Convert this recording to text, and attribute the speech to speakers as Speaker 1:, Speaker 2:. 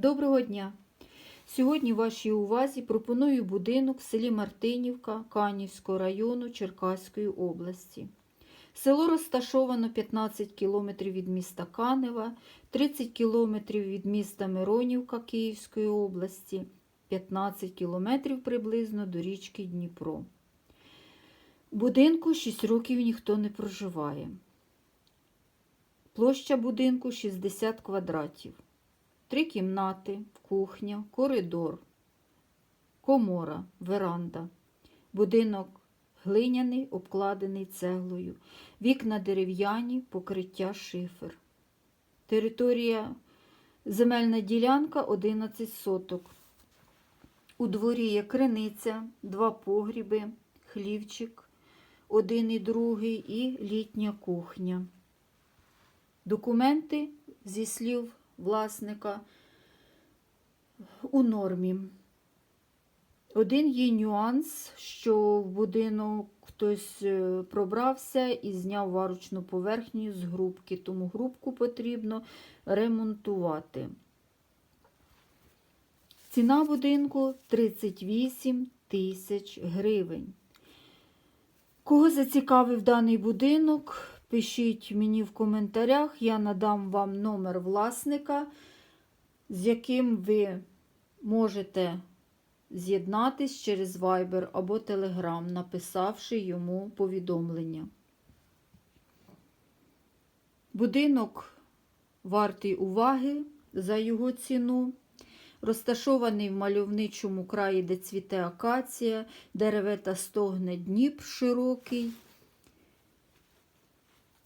Speaker 1: Доброго дня! Сьогодні вашій увазі пропоную будинок в селі Мартинівка Канівського району Черкаської області. Село розташовано 15 км від міста Канева, 30 км від міста Миронівка Київської області, 15 км приблизно до річки Дніпро. Будинку 6 років ніхто не проживає. Площа будинку 60 квадратів. Три кімнати, кухня, коридор, комора, веранда. Будинок глиняний, обкладений цеглою. Вікна дерев'яні, покриття шифер. Територія земельна ділянка 11 соток. У дворі є криниця, два погріби, хлівчик, один і другий, і літня кухня. Документи зі слів власника у нормі. Один є нюанс, що в будинок хтось е, пробрався і зняв варочну поверхню з грубки, тому грубку потрібно ремонтувати. Ціна будинку 38 тисяч гривень. Кого зацікавив даний будинок, пишіть мені в коментарях, я надам вам номер власника, з яким ви можете з'єднатись через Viber або Telegram, написавши йому повідомлення. Будинок вартий уваги за його ціну. Розташований в мальовничому краї, де цвіте акація, деревета стогне Дніп широкий.